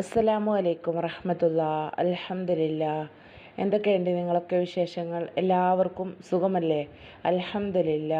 അസ്സലാമു അലൈക്കും റഹമത്തുള്ള അലഹമില്ല എന്തൊക്കെയുണ്ട് നിങ്ങളൊക്കെ വിശേഷങ്ങൾ? എല്ലാവർക്കും സുഖമല്ലേ? അലഹമില്ല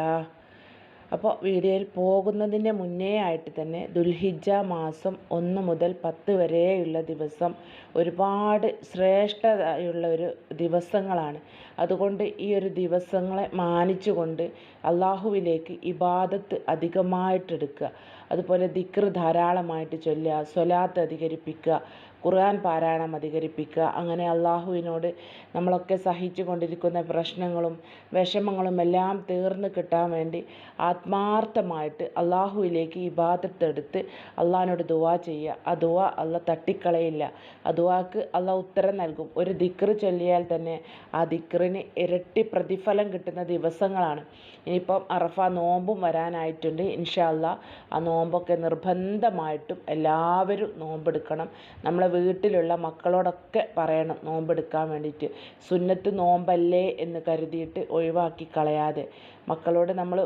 അപ്പോൾ വീഡിയോയിൽ പോകുന്നതിന്റെ മുന്നേ ആയിട്ട് തന്നെ ദുൽഹിജ മാസം ഒന്ന് മുതൽ പത്ത് വരെയുള്ള ദിവസം ഒരുപാട് ശ്രേഷ്ഠതയുള്ള ഒരു ദിവസങ്ങളാണ്. അതുകൊണ്ട് ഈ ഒരു ദിവസങ്ങളെ മാനിച്ചുകൊണ്ട് അള്ളാഹുവിലേക്ക് ഇബാദത്ത് അധികമായിട്ടെടുക്കുക. അതുപോലെ ദിക്ർ ധാരാളമായിട്ട് ചൊല്ലുക സ്വലാത്ത് അധികരിപ്പിക്കുക ഖുർആൻ പാരായണം അധികരിപ്പിക്കുക. അങ്ങനെ അള്ളാഹുവിനോട് നമ്മളൊക്കെ സഹിച്ചു കൊണ്ടിരിക്കുന്ന പ്രശ്നങ്ങളും വിഷമങ്ങളും എല്ലാം തീർന്നു കിട്ടാൻ വേണ്ടി ആത്മാർത്ഥമായിട്ട് അള്ളാഹുവിലേക്ക് ഇബാദത്തെടുത്ത് അള്ളാഹിനോട് ദുവാ ചെയ്യുക. ആ ദുവാ അല്ല തട്ടിക്കളയില്ല. ആ ദുവാക്ക് അല്ല ഉത്തരം നൽകും. ഒരു ദിക്ർ ചൊല്ലിയാൽ തന്നെ ആ ദിക്റിന് ഇരട്ടി പ്രതിഫലം കിട്ടുന്ന ദിവസങ്ങളാണ്. ഇനിയിപ്പം അറഫ നോമ്പും വരാനായിട്ടുണ്ട്. ഇൻഷാല്ല ആ നോമ്പൊക്കെ നിർബന്ധമായിട്ടും എല്ലാവരും നോമ്പെടുക്കണം. നമ്മളെ വീട്ടിലുള്ള മക്കളോടൊക്കെ പറയണം നോമ്പെടുക്കാൻ വേണ്ടിയിട്ട്. സുന്നത്ത് നോമ്പല്ലേ എന്ന് കരുതിയിട്ട് ഒഴിവാക്കി കളയാതെ. മക്കളോട് നമ്മൾ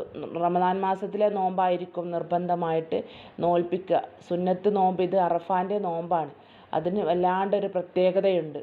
റമദാൻ മാസത്തിലെ നോമ്പായിരിക്കും നിർബന്ധമായിട്ട് നോൽപ്പിക്കുക. സുന്നത്ത് നോമ്പ് ഇത് അറഫാന്റെ നോമ്പാണ്. അതിന് വല്ലാണ്ടൊരു പ്രത്യേകതയുണ്ട്.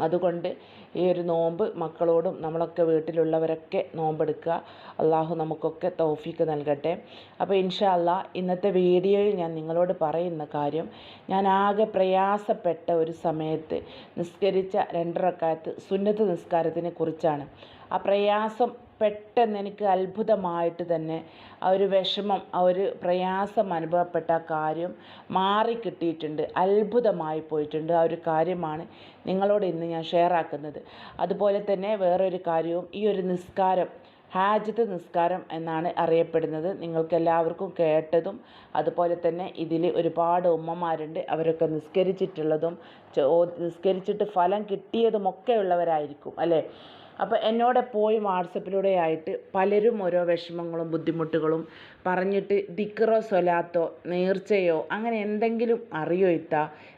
അതുകൊണ്ട് ഈ ഒരു നോമ്പ് മക്കളോടും നമ്മളൊക്കെ വീട്ടിലുള്ളവരൊക്കെ നോമ്പെടുക്കുക. അള്ളാഹു നമുക്കൊക്കെ തൗഫീക്ക് നൽകട്ടെ. അപ്പോൾ ഇൻഷാ അല്ലാ ഇന്നത്തെ വീഡിയോയിൽ ഞാൻ നിങ്ങളോട് പറയുന്ന കാര്യം ഞാൻ ആകെ പ്രയാസപ്പെട്ട ഒരു സമയത്ത് നിസ്കരിച്ച രണ്ടരക്കാലത്ത് സുന്നത്ത് നിസ്കാരത്തിനെ കുറിച്ചാണ്. ആ പ്രയാസം പെട്ടെന്ന് എനിക്ക് അത്ഭുതമായിട്ട് തന്നെ ആ ഒരു വിഷമം ആ ഒരു പ്രയാസം അനുഭവപ്പെട്ട കാര്യം മാറിക്കിട്ടിയിട്ടുണ്ട് അത്ഭുതമായി പോയിട്ടുണ്ട്. ആ ഒരു കാര്യമാണ് നിങ്ങളോട് ഇന്ന് ഞാൻ ഷെയർ ആക്കുന്നത്. അതുപോലെ തന്നെ വേറൊരു കാര്യവും ഈ ഒരു നിസ്കാരം ഹാജത്ത് നിസ്കാരം എന്നാണ് അറിയപ്പെടുന്നത്. നിങ്ങൾക്ക് എല്ലാവർക്കും കേട്ടതും അതുപോലെ തന്നെ ഇതിൽ ഒരുപാട് ഉമ്മമാരുണ്ട്. അവരൊക്കെ നിസ്കരിച്ചിട്ടുള്ളതും നിസ്കരിച്ചിട്ട് ഫലം കിട്ടിയതുമൊക്കെ ഉള്ളവരായിരിക്കും അല്ലേ? അപ്പോൾ എന്നോട് പോയി വാട്സപ്പിലൂടെ ആയിട്ട് പലരും ഓരോ വിഷമങ്ങളും ബുദ്ധിമുട്ടുകളും പറഞ്ഞിട്ട് ദിക്കറോ സ്വലാത്തോ നേർച്ചയോ അങ്ങനെ എന്തെങ്കിലും അറിയോ ഇത്ത?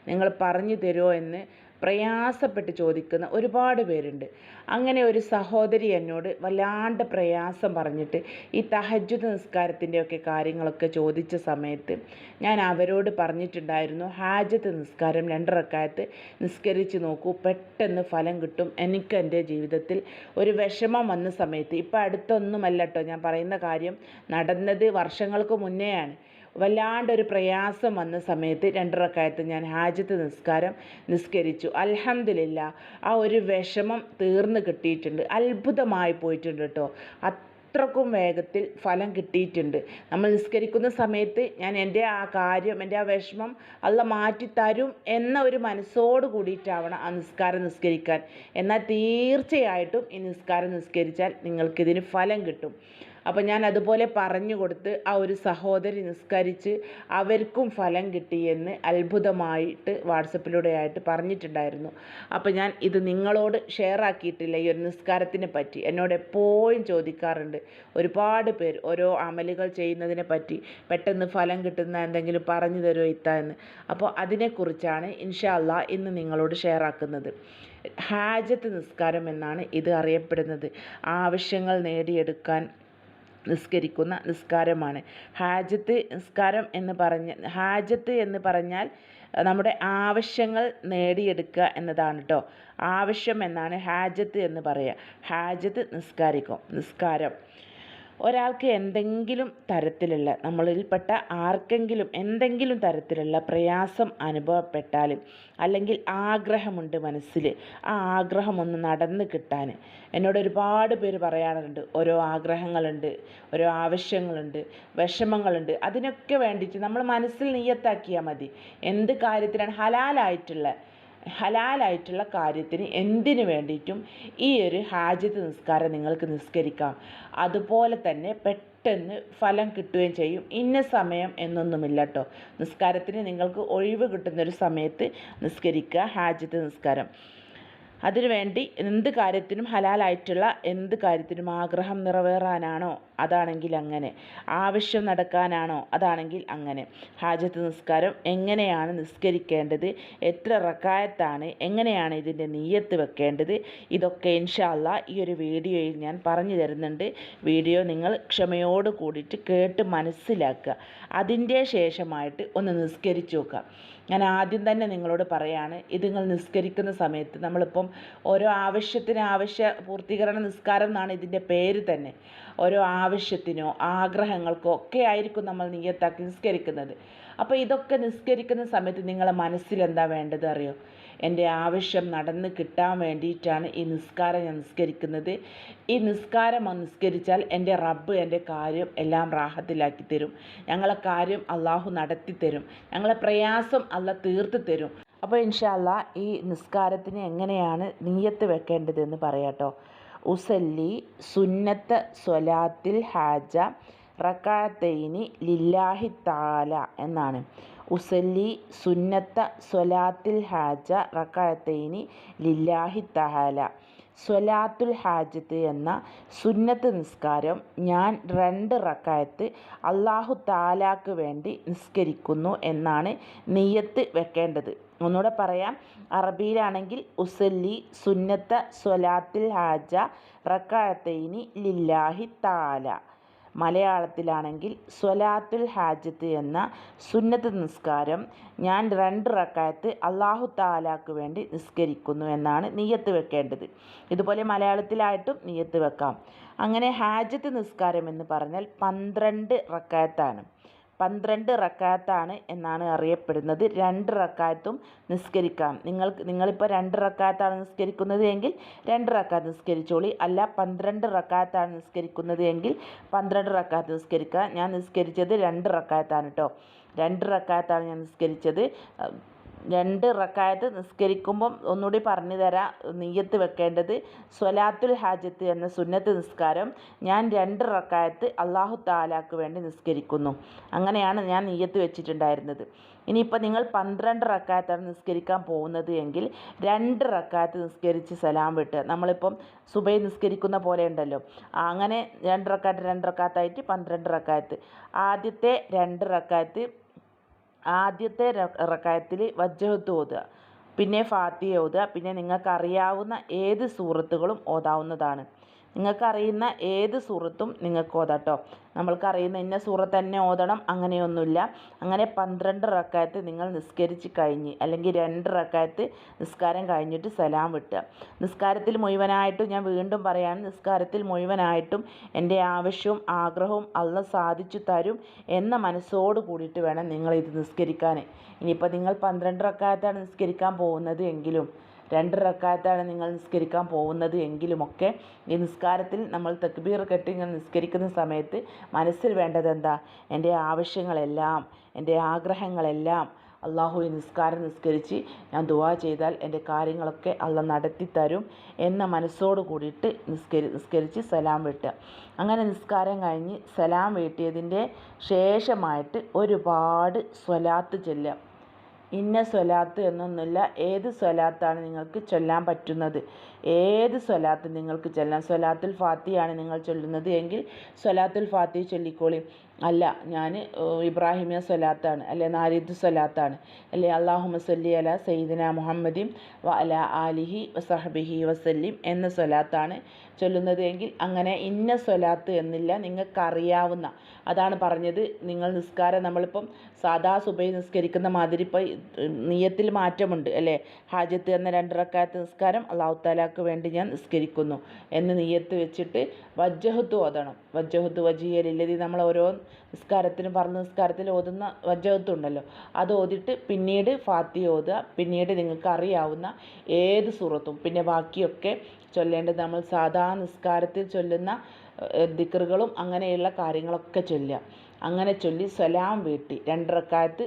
നിങ്ങൾ പറഞ്ഞു തരുമോ എന്ന് പ്രയാസപ്പെട്ട് ചോദിക്കുന്ന ഒരുപാട് പേരുണ്ട്. അങ്ങനെ ഒരു സഹോദരി എന്നോട് വല്ലാണ്ട് പ്രയാസം പറഞ്ഞിട്ട് ഈ തഹജ്ജുദ് നിസ്കാരത്തിന്റെയൊക്കെ കാര്യങ്ങളൊക്കെ ചോദിച്ച സമയത്ത് ഞാൻ അവരോട് പറഞ്ഞിട്ടുണ്ടായിരുന്നു ഹാജത്ത് നിസ്കാരം രണ്ടറക്കായത്ത് നിസ്കരിച്ച് നോക്കൂ പെട്ടെന്ന് ഫലം കിട്ടും. എനിക്ക് എന്റെ ജീവിതത്തിൽ ഒരു വിഷമം വന്ന സമയത്ത് ഇപ്പം അടുത്തൊന്നുമല്ല കേട്ടോ ഞാൻ പറയുന്ന കാര്യം നടന്നത് വർഷങ്ങൾക്ക് മുന്നെയാണ്. വല്ലാണ്ടൊരു പ്രയാസം വന്ന സമയത്ത് രണ്ടരക്കായത്ത് ഞാൻ ഹാജത്ത് നിസ്കാരം നിസ്കരിച്ചു. അലഹമില്ല ആ ഒരു വിഷമം തീർന്ന് കിട്ടിയിട്ടുണ്ട്. അത്ഭുതമായി പോയിട്ടുണ്ട് കേട്ടോ. അത്രക്കും വേഗത്തിൽ ഫലം കിട്ടിയിട്ടുണ്ട്. നമ്മൾ നിസ്കരിക്കുന്ന സമയത്ത് ഞാൻ എന്റെ ആ കാര്യം എന്റെ ആ വിഷമം അല്ല മാറ്റിത്തരും എന്ന ഒരു മനസ്സോട് കൂടിയിട്ടാവണം ആ നിസ്കാരം നിസ്കരിക്കാൻ. എന്നാൽ തീർച്ചയായിട്ടും ഈ നിസ്കാരം നിസ്കരിച്ചാൽ നിങ്ങൾക്കിതിന് ഫലം കിട്ടും. അപ്പോൾ ഞാൻ അതുപോലെ പറഞ്ഞു കൊടുത്ത് ആ ഒരു സഹോദരി നിസ്കരിച്ച് അവർക്കും ഫലം കിട്ടിയെന്ന് അത്ഭുതമായിട്ട് വാട്സപ്പിലൂടെ ആയിട്ട് പറഞ്ഞിട്ടുണ്ടായിരുന്നു. അപ്പോൾ ഞാൻ ഇത് നിങ്ങളോട് ഷെയർ ആക്കിയിട്ടില്ല ഈ ഒരു നിസ്കാരത്തിനെ പറ്റി. എന്നോട് എപ്പോഴും ചോദിക്കാറുണ്ട്. ഒരുപാട് പേർ ഓരോ അമലുകൾ ചെയ്യുന്നതിനെ പറ്റി. പെട്ടെന്ന് ഫലം കിട്ടുന്ന എന്തെങ്കിലും പറഞ്ഞു തരുമോ ഇത്ത എന്ന്. അപ്പോൾ അതിനെക്കുറിച്ചാണ് ഇൻഷാ അള്ളാ ഇന്ന് നിങ്ങളോട് ഷെയർ ആക്കുന്നത്. ഹാജത്ത് നിസ്കാരം എന്നാണ് ഇത് അറിയപ്പെടുന്നത്. ആവശ്യങ്ങൾ നേടിയെടുക്കാൻ നിസ്കരിക്കുന്ന നിസ്കാരമാണ്. ഹാജത്ത് നിസ്കാരം എന്ന് പറഞ്ഞ ഹാജത്ത് എന്ന് പറഞ്ഞാൽ നമ്മുടെ ആവശ്യങ്ങൾ നേടിയെടുക്കുക എന്നതാണ് കേട്ടോ ആവശ്യം എന്നാണ് ഹാജത്ത് എന്ന് പറയുക ഹാജത്ത് നിസ്കാരിക്കും. നിസ്കാരം. ഒരാൾക്ക് എന്തെങ്കിലും തരത്തിലുള്ള നമ്മളിൽപ്പെട്ട ആർക്കെങ്കിലും എന്തെങ്കിലും തരത്തിലുള്ള പ്രയാസം അനുഭവപ്പെട്ടാലും അല്ലെങ്കിൽ ആഗ്രഹമുണ്ട് മനസ്സിൽ ആ ആഗ്രഹം ഒന്ന് നടന്ന് കിട്ടാൻ. എന്നോട് ഒരുപാട് പേര് പറയാറുണ്ട് ഓരോ ആഗ്രഹങ്ങളുണ്ട് ഓരോ ആവശ്യങ്ങളുണ്ട് വിഷമങ്ങളുണ്ട് അതിനൊക്കെ വേണ്ടിയിട്ട് നമ്മൾ മനസ്സിൽ നീയത്താക്കിയാൽ മതി. എന്ത് കാര്യത്തിനാണ് ഹലാലായിട്ടുള്ള ഹലാലായിട്ടുള്ള കാര്യത്തിന് എന്തിനു വേണ്ടിയിട്ടും ഈ ഒരു ഹാജത്ത് നിസ്കാരം നിങ്ങൾക്ക് നിസ്കരിക്കാം. അതുപോലെ തന്നെ പെട്ടെന്ന് ഫലം കിട്ടുകയും ചെയ്യും. ഇന്ന സമയം എന്നൊന്നുമില്ല കേട്ടോ നിസ്കാരത്തിന് നിങ്ങൾക്ക് ഒഴിവ് കിട്ടുന്നൊരു സമയത്ത് നിസ്കരിക്കുക ഹാജത്ത് നിസ്കാരം. അതിനുവേണ്ടി എന്ത് കാര്യത്തിനും ഹലാലായിട്ടുള്ള എന്ത് കാര്യത്തിനും ആഗ്രഹം നിറവേറാനാണോ? അതാണെങ്കിൽ അങ്ങനെ. ആവശ്യം നടക്കാനാണോ? അതാണെങ്കിൽ അങ്ങനെ. ഹാജത്ത് നിസ്കാരം എങ്ങനെയാണ് നിസ്കരിക്കേണ്ടത്? എത്ര റക്കായത്താണ്? എങ്ങനെയാണ് ഇതിന്റെ നീയത്ത് വെക്കേണ്ടത്? ഇതൊക്കെ ഇൻഷാല്ല ഈ ഒരു വീഡിയോയിൽ ഞാൻ പറഞ്ഞു തരുന്നുണ്ട്. വീഡിയോ നിങ്ങൾ ക്ഷമയോട് കൂടിയിട്ട് കേട്ട് മനസ്സിലാക്കുക. അതിന്റെ ശേഷമായിട്ട് ഒന്ന് നിസ്കരിച്ചു നോക്കുക. ഞാൻ ആദ്യം തന്നെ നിങ്ങളോട് പറയാണ് ഇത് നിങ്ങൾ നിസ്കരിക്കുന്ന സമയത്ത് നമ്മളിപ്പം ഓരോ ആവശ്യത്തിന് ആവശ്യ പൂർത്തീകരണ നിസ്കാരം എന്നാണ് ഇതിന്റെ പേര് തന്നെ. ഓരോ ആവശ്യത്തിനോ ആഗ്രഹങ്ങൾക്കോ ഒക്കെ ആയിരിക്കും നമ്മൾ നിയത്താക്കി നിസ്കരിക്കുന്നത്. അപ്പോൾ ഇതൊക്കെ നിസ്കരിക്കുന്ന സമയത്ത് നിങ്ങളെ മനസ്സിൽ എന്താ വേണ്ടത് അറിയോ? എന്റെ ആവശ്യം നടന്ന് കിട്ടാൻ വേണ്ടിയിട്ടാണ് ഈ നിസ്കാരം ഞാൻ നിസ്കരിക്കുന്നത്. ഈ നിസ്കാരം നിസ്കരിച്ചാൽ എന്റെ റബ്ബ് എന്റെ കാര്യം എല്ലാം റാഹത്തിലാക്കി തരും. ഞങ്ങളെ കാര്യം അള്ളാഹു നടത്തി തരും. ഞങ്ങളെ പ്രയാസം അല്ല തീർത്ത് തരും. അപ്പോൾ ഇൻഷാല്ല ഈ നിസ്കാരത്തിന് എങ്ങനെയാണ് നീയത്ത് വെക്കേണ്ടതെന്ന് പറയാട്ടോ ഉസല്ലി സുന്നത്ത് സ്വലാത്തിൽ ഹാജ റക്കാത്തൈനി ലില്ലാഹി താല എന്നാണ്. ഉസല്ലി സുന്നത്ത സ്വലാത്തിൽ ഹാജ റക്കാത്തൈനി ലില്ലാഹി തഹാല സ്വലാത്തുൽ ഹാജത്ത് എന്ന സുന്നത്ത് നിസ്കാരം ഞാൻ രണ്ട് റക്കായത്ത് അള്ളാഹു താലാക്ക് വേണ്ടി നിസ്കരിക്കുന്നു എന്നാണ് നെയ്യത്ത് വെക്കേണ്ടത്. ഒന്നുകൂടെ പറയാം. അറബിയിലാണെങ്കിൽ ഉസല്ലി സുന്നത്ത സ്വലാത്തുൽ ഹാജ റക്കായത്തൈനി ലില്ലാഹി താല. മലയാളത്തിലാണെങ്കിൽ സ്വലാത്തുൽ ഹാജത്ത് എന്ന സുന്നത്ത് നിസ്കാരം ഞാൻ രണ്ട് റക്കായത്ത് അള്ളാഹു താലാക്ക് വേണ്ടി നിസ്കരിക്കുന്നു എന്നാണ് നീയത്ത് വെക്കേണ്ടത്. ഇതുപോലെ മലയാളത്തിലായിട്ടും നീയത്ത് വെക്കാം. അങ്ങനെ ഹാജത്ത് നിസ്കാരം എന്ന് പറഞ്ഞാൽ പന്ത്രണ്ട് റക്കായത്താണ്. പന്ത്രണ്ട് റക്കാത്താണ് എന്നാണ് അറിയപ്പെടുന്നത്. രണ്ട് റക്കാത്തും നിസ്കരിക്കാം. നിങ്ങൾ നിങ്ങളിപ്പോൾ രണ്ട് റക്കാത്താണ് നിസ്കരിക്കുന്നത് എങ്കിൽ രണ്ട് റക്കാത്ത് നിസ്കരിച്ചോളി. അല്ല പന്ത്രണ്ട് റക്കാത്താണ് നിസ്കരിക്കുന്നത് എങ്കിൽ പന്ത്രണ്ട് റക്കാത്ത് നിസ്കരിക്കുക. ഞാൻ നിസ്കരിച്ചത് രണ്ട് റക്കാത്താണ് കേട്ടോ രണ്ട് റക്കാത്താണ് ഞാൻ നിസ്കരിച്ചത്. രണ്ട് റക്കായത്ത് നിസ്കരിക്കുമ്പം ഒന്നുകൂടി പറഞ്ഞു തരാം നീയത്ത് വെക്കേണ്ടത് സ്വലാത്തുൽ ഹാജത്ത് എന്ന സുന്നത്ത് നിസ്കാരം. ഞാൻ രണ്ട് റക്കായത്ത് അള്ളാഹു താലാക്ക് വേണ്ടി നിസ്കരിക്കുന്നു. അങ്ങനെയാണ് ഞാൻ നീയത്ത് വെച്ചിട്ടുണ്ടായിരുന്നത്. ഇനിയിപ്പോൾ നിങ്ങൾ പന്ത്രണ്ട് റക്കായത്താണ് നിസ്കരിക്കാൻ പോകുന്നത് എങ്കിൽ രണ്ട് റക്കായത്ത് നിസ്കരിച്ച് സലാം വിട്ട്. നമ്മളിപ്പം സുബൈ നിസ്കരിക്കുന്ന പോലെ ഉണ്ടല്ലോ. അങ്ങനെ രണ്ട് റക്കായത്ത് രണ്ട് റക്കായത്തായിട്ട് പന്ത്രണ്ട് റക്കായത്ത്. ആദ്യത്തെ രണ്ട് റക്കായത്ത് ആദ്യത്തെ റക്കായത്തിൽ വജ്ജഹത്ത് ഓതുക. പിന്നെ ഫാത്തിഹ ഓതുക. പിന്നെ നിങ്ങൾക്ക് അറിയാവുന്ന ഏത് സൂറത്തുകളും ഓതാവുന്നതാണ്. നിങ്ങൾക്കറിയുന്ന ഏത് സൂറത്തും നിങ്ങൾക്ക് ഓതാം കേട്ടോ നമ്മൾക്കറിയുന്ന ഇന്ന സൂറത്ത് തന്നെ ഓതണം അങ്ങനെയൊന്നുമില്ല. അങ്ങനെ പന്ത്രണ്ട് റക്കായത്ത് നിങ്ങൾ നിസ്കരിച്ച് കഴിഞ്ഞ് അല്ലെങ്കിൽ രണ്ട് റക്കായത്ത് നിസ്കാരം കഴിഞ്ഞിട്ട് സലാം വിട്ടുക. നിസ്കാരത്തിൽ മുഴുവനായിട്ടും ഞാൻ വീണ്ടും പറയാണ് നിസ്കാരത്തിൽ മുഴുവനായിട്ടും എന്റെ ആവശ്യവും ആഗ്രഹവും അള്ള സാധിച്ചു തരും എന്ന മനസ്സോട് കൂടിയിട്ട് വേണം നിങ്ങൾ ഇത് നിസ്കരിക്കാൻ. ഇനിയിപ്പോൾ നിങ്ങൾ പന്ത്രണ്ട് റക്കായത്താണ് നിസ്കരിക്കാൻ പോകുന്നത് എങ്കിലും രണ്ട് റക്കായത്താണ് നിങ്ങൾ നിസ്കരിക്കാൻ പോകുന്നത് എങ്കിലുമൊക്കെ ഈ നിസ്കാരത്തിൽ നമ്മൾ തക്ബീർ കെട്ടി ഇങ്ങനെ നിസ്കരിക്കുന്ന സമയത്ത് മനസ്സിൽ വേണ്ടത് എന്താ? എന്റെ ആവശ്യങ്ങളെല്ലാം എന്റെ ആഗ്രഹങ്ങളെല്ലാം അള്ളാഹു ഈ നിസ്കാരം നിസ്കരിച്ച് ഞാൻ ദുവാ ചെയ്താൽ എന്റെ കാര്യങ്ങളൊക്കെ അള്ള നടത്തി തരും എന്ന മനസ്സോട് കൂടിയിട്ട് നിസ്കരി നിസ്കരിച്ച് സലാം വെട്ടുക. അങ്ങനെ നിസ്കാരം കഴിഞ്ഞ് സലാം വീട്ടിയതിന്റെ ശേഷമായിട്ട് ഒരുപാട് സ്വലാത്ത് ചെല്ലുക. ഇന്ന സ്വലാത്ത് എന്നൊന്നുമില്ല. ഏത് സ്വലാത്താണ് നിങ്ങൾക്ക് ചൊല്ലാൻ പറ്റുന്നത്? ഏത് സ്വലാത്ത് നിങ്ങൾക്ക് ചൊല്ലാം? സ്വലാത്തുൽ ഫാത്തിയാണ് നിങ്ങൾ ചൊല്ലുന്നത് എങ്കിൽ സ്വലാത്തുൽ ഫാത്തി ചൊല്ലിക്കോളി. അല്ല ഞാൻ ഇബ്രാഹിമിയ സ്വലാത്താണ് അല്ലെ നാരിദ് സ്വലാത്താണ്. അല്ലെ അള്ളാഹു സല്ലി അല സയ്യിദിന മുഹമ്മദിം വ അല ആലിഹി വസഹബിഹി വസല്ലിം എന്ന സ്വലാത്താണ് ചൊല്ലുന്നത് എങ്കിൽ അങ്ങനെ ഇന്ന സ്വലാത്ത് എന്നില്ല നിങ്ങൾക്കറിയാവുന്ന. അതാണ് പറഞ്ഞത്. നിങ്ങൾ നിസ്കാരം നമ്മളിപ്പം സാദാ സുബൈ നിസ്കരിക്കുന്ന മാതിരി ഇപ്പോൾ നീയത്തിൽ മാറ്റമുണ്ട് അല്ലേ? ഹാജത്ത് എന്ന രണ്ട് റക്കായത്ത് നിസ്കാരം അള്ളാഹു താലാക്ക് വേണ്ടി ഞാൻ നിസ്കരിക്കുന്നു എന്ന് നീയത്ത് വെച്ചിട്ട് വജ്ജഹത്ത് ഓതണം. വജ്ജഹത്ത് വജീയലില്ലതി നമ്മൾ ഓരോ നിസ്കാരത്തിന് പറഞ്ഞ നിസ്കാരത്തിൽ ഓതുന്ന വജ്ജഹത്ത് ഉണ്ടല്ലോ അത് ഓതിട്ട് പിന്നീട് ഫാത്തി ഓതുക. പിന്നീട് നിങ്ങൾക്ക് അറിയാവുന്ന ഏത് സൂറത്തും. പിന്നെ ബാക്കിയൊക്കെ ചൊല്ലേണ്ടത് നമ്മൾ സാധാ നിസ്കാരത്തിൽ ചൊല്ലുന്ന ദിക്റുകളും അങ്ങനെയുള്ള കാര്യങ്ങളൊക്കെ ചൊല്ലുക. അങ്ങനെ ചൊല്ലി സലാം വീട്ടി. രണ്ട് റക്കായത്ത്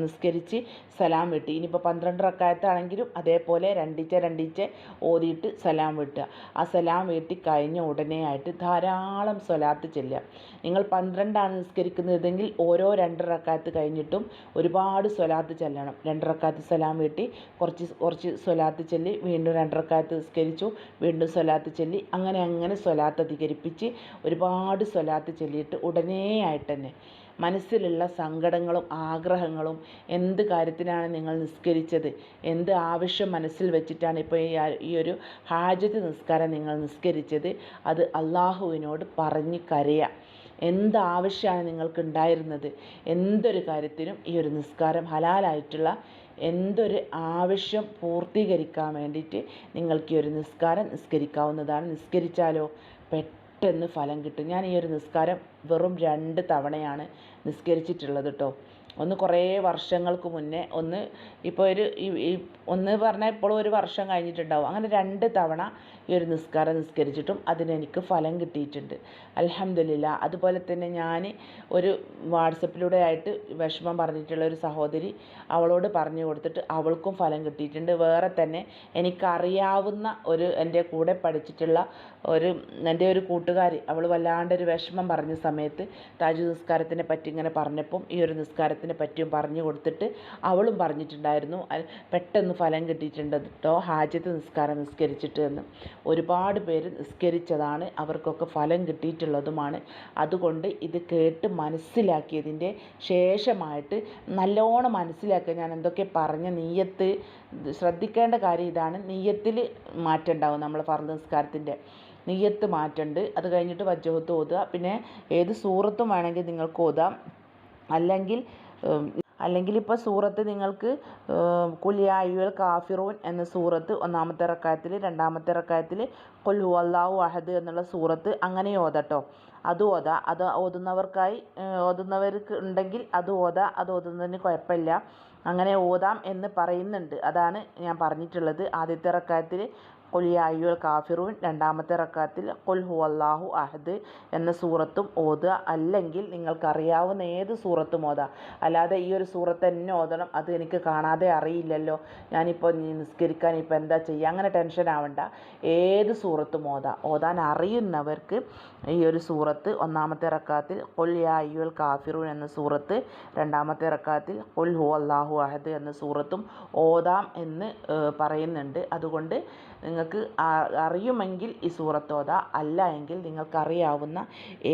നിസ്കരിച്ച് സലാം വീട്ടി. ഇനിയിപ്പോൾ പന്ത്രണ്ട് റക്കായത്താണെങ്കിലും അതേപോലെ രണ്ടിച്ച രണ്ടിച്ച ഓതിയിട്ട് സലാം വീട്ടുക. ആ സലാം വീട്ടി കഴിഞ്ഞ ഉടനെ ആയിട്ട് ധാരാളം സ്വലാത്ത് ചെല്ലുക. നിങ്ങൾ പന്ത്രണ്ടാണ് നിസ്കരിക്കുന്നതെങ്കിൽ ഓരോ രണ്ട് റക്കായത്ത് കഴിഞ്ഞിട്ടും ഒരുപാട് സ്വലാത്ത് ചെല്ലണം. രണ്ട് റക്കായത്ത് സലാം വീട്ടി. കുറച്ച് കുറച്ച് സ്വലാത്ത് ചെല്ലി വീണ്ടും രണ്ട് റക്കായത്ത് നിസ്കരിച്ചു. വീണ്ടും സ്വലാത്ത് ചൊല്ലി. അങ്ങനെ അങ്ങനെ സ്വലാത്ത് അധികരിപ്പിച്ച് ഒരുപാട് സ്വലാത്ത് ചൊല്ലിയിട്ട് ഉടനെ ആയിട്ട് തന്നെ മനസ്സിലുള്ള സങ്കടങ്ങളും ആഗ്രഹങ്ങളും എന്ത് കാര്യത്തിനാണ് നിങ്ങൾ നിസ്കരിച്ചത്? എന്ത് ആവശ്യം മനസ്സിൽ വെച്ചിട്ടാണ് ഇപ്പോൾ ഈ ഒരു ഹാജത്ത് നിസ്കാരം നിങ്ങൾ നിസ്കരിച്ചത്? അത് അള്ളാഹുവിനോട് പറഞ്ഞ് കരയുക എന്ത് ആവശ്യമാണ് നിങ്ങൾക്ക് ഉണ്ടായിരുന്നത് എന്തൊരു കാര്യത്തിനും ഈ ഒരു നിസ്കാരം ഹലാലായിട്ടുള്ള എന്തൊരു ആവശ്യം പൂർത്തീകരിക്കാൻ വേണ്ടിയിട്ട് നിങ്ങൾക്ക് ഈ ഒരു നിസ്കാരം നിസ്കരിക്കാവുന്നതാണ്. നിസ്കരിച്ചാലോ? പെട്ടെന്ന് ഫലം കിട്ടും. ഞാൻ ഈ ഒരു നിസ്കാരം വെറും രണ്ട് തവണയാണ് നിസ്കരിച്ചിട്ടുള്ളത് കേട്ടോ ഒന്ന് കുറേ വർഷങ്ങൾക്ക് മുന്നേ ഒന്ന് ഇപ്പോൾ ഒരു ഒന്ന് പറഞ്ഞാൽ ഇപ്പോഴും ഒരു വർഷം കഴിഞ്ഞിട്ടുണ്ടാവും. അങ്ങനെ രണ്ട് തവണ ഈ ഒരു നിസ്കാരം നിസ്കരിച്ചിട്ടും അതിനെനിക്ക് ഫലം കിട്ടിയിട്ടുണ്ട്. അലഹമില്ല അതുപോലെ തന്നെ ഞാൻ ഒരു വാട്സപ്പിലൂടെ ആയിട്ട് വിഷമം പറഞ്ഞിട്ടുള്ള ഒരു സഹോദരി അവളോട് പറഞ്ഞു കൊടുത്തിട്ട് അവൾക്കും ഫലം കിട്ടിയിട്ടുണ്ട്. വേറെ തന്നെ എനിക്കറിയാവുന്ന ഒരു എന്റെ കൂടെ പഠിച്ചിട്ടുള്ള ഒരു എന്റെ ഒരു കൂട്ടുകാരി അവൾ വല്ലാണ്ടൊരു വിഷമം പറഞ്ഞ സമയത്ത് താജ് നിസ്കാരത്തിനെ പറ്റി ഇങ്ങനെ പറഞ്ഞപ്പം ഈ ഒരു നിസ്കാരത്തിനെ പറ്റിയും പറഞ്ഞു കൊടുത്തിട്ട് അവളും പറഞ്ഞിട്ടുണ്ടായിരുന്നു. പെട്ടെന്ന് ഫലം കിട്ടിയിട്ടുണ്ട് കേട്ടോ ഹാജത്ത് നിസ്കാരം നിസ്കരിച്ചിട്ട് എന്ന്. ഒരുപാട് പേര് നിസ്കരിച്ചതാണ്. അവർക്കൊക്കെ ഫലം കിട്ടിയിട്ടുള്ളതുമാണ്. അതുകൊണ്ട് ഇത് കേട്ട് മനസ്സിലാക്കിയതിന്റെ ശേഷമായിട്ട് നല്ലോണം മനസ്സിലാക്കുക. ഞാൻ എന്തൊക്കെ പറഞ്ഞ നീയത്ത് ശ്രദ്ധിക്കേണ്ട കാര്യം ഇതാണ്. നീയത്തിൽ മാറ്റം ഉണ്ടാവും നമ്മൾ ഫർദ് നിസ്കാരത്തിന്റെ. നീയത്ത് മാറ്റുണ്ട് അത് കഴിഞ്ഞിട്ട് വജ്ജഹത്ത് ഓതുക. പിന്നെ ഏത് സൂറത്തും വേണമെങ്കിൽ നിങ്ങൾക്ക് ഓതാം. അല്ലെങ്കിൽ അല്ലെങ്കിൽ ഇപ്പോൾ സൂറത്ത് നിങ്ങൾക്ക് കുലിയായുൽ കാഫിറൂൻ എന്ന സൂറത്ത് ഒന്നാമത്തെ റക്കായത്തിൽ രണ്ടാമത്തെ റക്കായത്തിൽ കൊല്ലു അള്ളാഹു അഹദ് എന്നുള്ള സൂറത്ത് അങ്ങനെ ഓതട്ടോ. അത് ഓതാ. അത് ഓതുന്നവർക്കായി ഓതുന്നവർക്ക് ഉണ്ടെങ്കിൽ അത് ഓതാ. അത് ഓതുന്നതിന് കുഴപ്പമില്ല. അങ്ങനെ ഓതാം എന്ന് പറയുന്നുണ്ട്. അതാണ് ഞാൻ പറഞ്ഞിട്ടുള്ളത്. ആദ്യത്തെ റക്കായത്തിൽ അയ്യുൽ കാഫിറൂൻ രണ്ടാമത്തെ റക്കാത്തിൽ ഖുൽ ഹുവല്ലാഹു അഹദ് എന്ന സൂറത്തും ഓതുക. അല്ലെങ്കിൽ നിങ്ങൾക്കറിയാവുന്ന ഏത് സൂറത്തും ഓതാം. അല്ലാതെ ഈ ഒരു സൂറത്ത് തന്നെ ഓതണം. അത് എനിക്ക് കാണാതെ അറിയില്ലല്ലോ. ഞാനിപ്പോൾ നിസ്കരിക്കാൻ ഇപ്പോൾ എന്താ ചെയ്യുക അങ്ങനെ ടെൻഷൻ ആവണ്ട. ഏത് സൂറത്തും ഓതാ. ഓതാൻ അറിയുന്നവർക്ക് ഈ ഒരു സൂറത്ത് ഒന്നാമത്തെ റക്കാത്തിൽ ഖുൽ യാ അയ്യുൽ കാഫിറൂൻ എന്ന സൂറത്ത് രണ്ടാമത്തെ റക്കാത്തിൽ ഖുൽ ഹുവല്ലാഹു അഹദ് എന്ന സൂറത്തും ഓതാം എന്ന് പറയുന്നുണ്ട്. അതുകൊണ്ട് നിങ്ങൾക്ക് അറിയുമെങ്കിൽ ഈ സൂറത്ത് ഓതാം. അല്ല എങ്കിൽ നിങ്ങൾക്കറിയാവുന്ന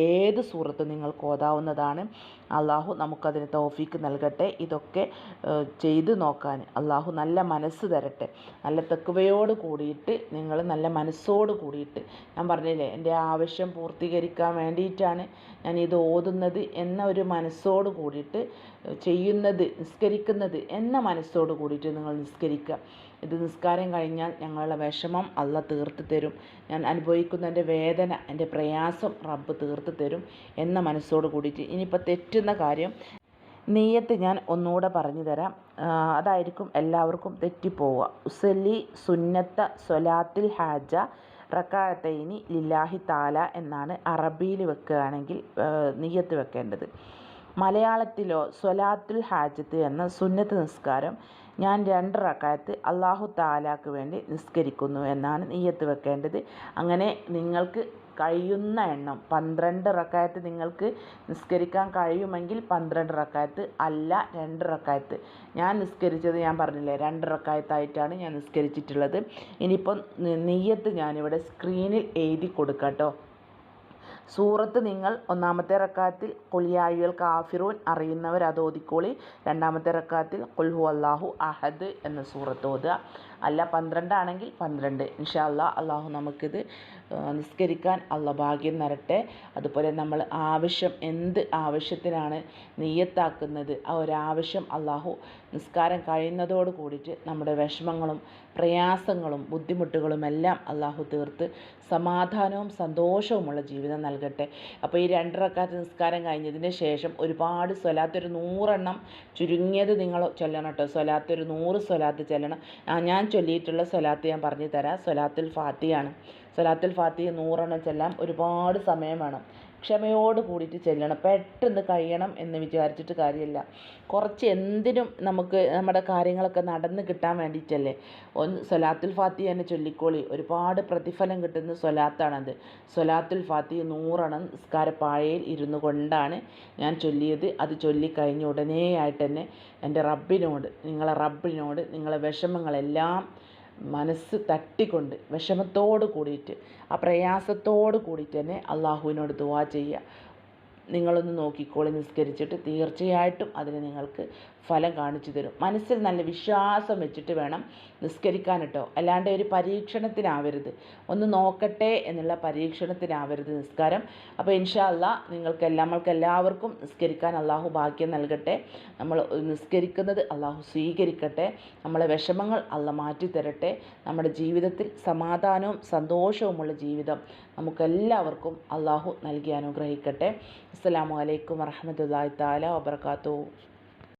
ഏത് സൂറത്ത് നിങ്ങൾക്ക് ഓതാവുന്നതാണ്. അള്ളാഹു നമുക്കതിന് തൗഫീക്ക് നൽകട്ടെ. ഇതൊക്കെ ചെയ്തു നോക്കാൻ അള്ളാഹു നല്ല മനസ്സ് തരട്ടെ. നല്ല തെക്കുവയോട് കൂടിയിട്ട് നിങ്ങൾ നല്ല മനസ്സോട് കൂടിയിട്ട്. ഞാൻ പറഞ്ഞില്ലേ എന്റെ ആവശ്യം പൂർത്തീകരിക്കാൻ വേണ്ടിയിട്ടാണ് ഞാൻ ഇത് ഓതുന്നത് എന്ന ഒരു മനസ്സോട് കൂടിയിട്ട് ചെയ്യുന്നത് നിസ്കരിക്കുന്നത് എന്ന മനസ്സോട് കൂടിയിട്ട് നിങ്ങൾ നിസ്കരിക്കുക. ഇത് നിസ്കാരം കഴിഞ്ഞാൽ ഞങ്ങളുടെ വിഷമം അല്ല തീർത്ത് തരും. ഞാൻ അനുഭവിക്കുന്ന എന്റെ വേദന എന്റെ പ്രയാസം റബ്ബ് തീർത്ത് തരും എന്ന മനസ്സോട് കൂടിയിട്ട്. ഇനിയിപ്പോൾ തെറ്റുന്ന കാര്യം നീയത്ത് ഞാൻ ഒന്നുകൂടെ പറഞ്ഞു തരാം. അതായിരിക്കും എല്ലാവർക്കും തെറ്റിപ്പോവുക. ഉസല്ലി സുന്നത്ത സൊലാത്തിൽ ഹാജ റക്കാഴത്തൈനി ലില്ലാഹി താല എന്നാണ് അറബിയിൽ വെക്കുകയാണെങ്കിൽ നീയത്ത് വെക്കേണ്ടത്. മലയാളത്തിലോ സൊലാത്തുൽ ഹാജത്ത് എന്ന സുന്നത്ത് നിസ്കാരം ഞാൻ രണ്ട് റക്കായത്ത് അള്ളാഹു താലാക്ക് വേണ്ടി നിസ്കരിക്കുന്നു എന്നാണ് നീയത്ത് വെക്കേണ്ടത്. അങ്ങനെ നിങ്ങൾക്ക് കഴിയുന്ന എണ്ണം പന്ത്രണ്ട് റക്കായത്ത് നിങ്ങൾക്ക് നിസ്കരിക്കാൻ കഴിയുമെങ്കിൽ പന്ത്രണ്ട് റക്കായത്ത് അല്ല രണ്ട് റക്കായത്ത്. ഞാൻ നിസ്കരിച്ചത് ഞാൻ പറഞ്ഞില്ലേ രണ്ട് റക്കായത്തായിട്ടാണ് ഞാൻ നിസ്കരിച്ചിട്ടുള്ളത്. ഇനിയിപ്പം നെയ്യത്ത് ഞാനിവിടെ സ്ക്രീനിൽ എഴുതി കൊടുക്കാം കേട്ടോ സൂറത്ത് നിങ്ങൾ ഒന്നാമത്തെ റക്കാത്തിൽ കുലിയായുൽ കാഫിറൂൻ അറിയുന്നവർ അത് ഓതിക്കോളി രണ്ടാമത്തെ റക്കാത്തിൽ കുൽഹു അള്ളാഹു അഹദ് എന്ന സൂറത്ത് ഓതുക. അല്ല പന്ത്രണ്ടാണെങ്കിൽ പന്ത്രണ്ട്. ഇൻഷാ അല്ല അള്ളാഹു നമുക്കിത് നിസ്കരിക്കാൻ അള്ള ഭാഗ്യം നരട്ടെ അതുപോലെ നമ്മൾ ആവശ്യം എന്ത് ആവശ്യത്തിനാണ് നെയ്യത്താക്കുന്നത് ആ ഒരാവശ്യം അള്ളാഹു നിസ്കാരം കഴിയുന്നതോട് കൂടിയിട്ട് നമ്മുടെ വിഷമങ്ങളും പ്രയാസങ്ങളും ബുദ്ധിമുട്ടുകളും എല്ലാം അള്ളാഹു തീർത്ത് സമാധാനവും സന്തോഷവുമുള്ള ജീവിതം നൽകട്ടെ. അപ്പോൾ ഈ രണ്ടരക്കാത്ത നിസ്കാരം കഴിഞ്ഞതിന് ശേഷം ഒരുപാട് സ്വലാത്തൊരു നൂറെണ്ണം ചുരുങ്ങിയത് നിങ്ങൾ ചൊല്ലണം കേട്ടോ. സ്വലാത്തൊരു നൂറ് സ്വലാത്ത് ചെല്ലണം. ഞാൻ ചൊല്ലിയിട്ടുള്ള സ്വലാത്ത് ഞാൻ പറഞ്ഞു തരാം സ്വലാത്തുൽ ഫാത്തിയാണ്. സ്വലാത്തുൽ ഫാത്തിഹ നൂറെണ്ണം ചൊല്ലാൻ ഒരുപാട് സമയം വേണം. ക്ഷമയോട് കൂടിയിട്ട് ചെല്ലണം. പെട്ടെന്ന് കഴിയണം എന്ന് വിചാരിച്ചിട്ട് കാര്യമില്ല. കുറച്ച് എന്തിനും നമുക്ക് നമ്മുടെ കാര്യങ്ങളൊക്കെ നടന്ന് കിട്ടാൻ വേണ്ടിയിട്ടല്ലേ? ഒന്ന് സൊലാത്തുൽ ഫാത്തി തന്നെ ചൊല്ലിക്കോളി. ഒരുപാട് പ്രതിഫലം കിട്ടുന്ന സ്വലാത്താണത് സൊലാത്തുൽ ഫാത്തി നൂറെണ്ണം നിസ്കാരപ്പാഴയിൽ ഇരുന്നു കൊണ്ടാണ് ഞാൻ ചൊല്ലിയത്. അത് ചൊല്ലിക്കഴിഞ്ഞ ഉടനെ ആയിട്ട് തന്നെ എന്റെ റബ്ബിനോട് നിങ്ങളെ റബ്ബിനോട് നിങ്ങളെ വിഷമങ്ങളെല്ലാം മനസ്സ് തട്ടിക്കൊണ്ട് വിഷമത്തോട് കൂടിയിട്ട് ആ പ്രയാസത്തോട് കൂടിയിട്ട് തന്നെ അള്ളാഹുവിനോട് ദുവാ ചെയ്യുക. നിങ്ങളൊന്ന് നോക്കിക്കോളി നിസ്കരിച്ചിട്ട് തീർച്ചയായിട്ടും അതിന് നിങ്ങൾക്ക് ഫലം കാണിച്ചു തരും. മനസ്സിൽ നല്ല വിശ്വാസം വെച്ചിട്ട് വേണം നിസ്കരിക്കാൻ കേട്ടോ അല്ലാണ്ട് ഒരു പരീക്ഷണത്തിനാവരുത്. ഒന്ന് നോക്കട്ടെ എന്നുള്ള പരീക്ഷണത്തിനാവരുത് നിസ്കാരം. അപ്പോൾ ഇൻഷാ അല്ലാ നിങ്ങൾക്കെല്ലാം നമ്മൾക്ക് എല്ലാവർക്കും നിസ്കരിക്കാൻ അള്ളാഹു ഭാഗ്യം നൽകട്ടെ. നമ്മൾ നിസ്കരിക്കുന്നത് അള്ളാഹു സ്വീകരിക്കട്ടെ. നമ്മളെ വിഷമങ്ങൾ അള്ള മാറ്റി തരട്ടെ നമ്മുടെ ജീവിതത്തിൽ സമാധാനവും സന്തോഷവുമുള്ള ജീവിതം നമുക്കെല്ലാവർക്കും അള്ളാഹു നൽകി അനുഗ്രഹിക്കട്ടെ. അസ്സാം വലൈക്കും വറഹമത്തല്ലാ താല വാബർക്കാത്തു